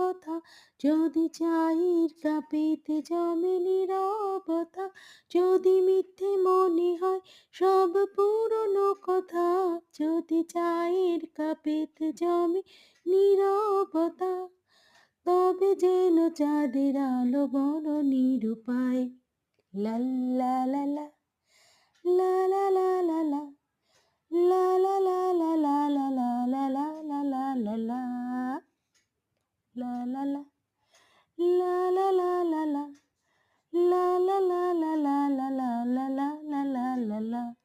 কথা। যদি চায়ের কাপেতে জমে নীরবতা, যদি মিথ্যে মনে হয় সব পুরনো কথা, যদি চায়ের কাপেতে জমে নীরবতা, তবে যেন চাঁদের আলো বড় নিরুপায় লা লা লা লা লা লা লা la la la la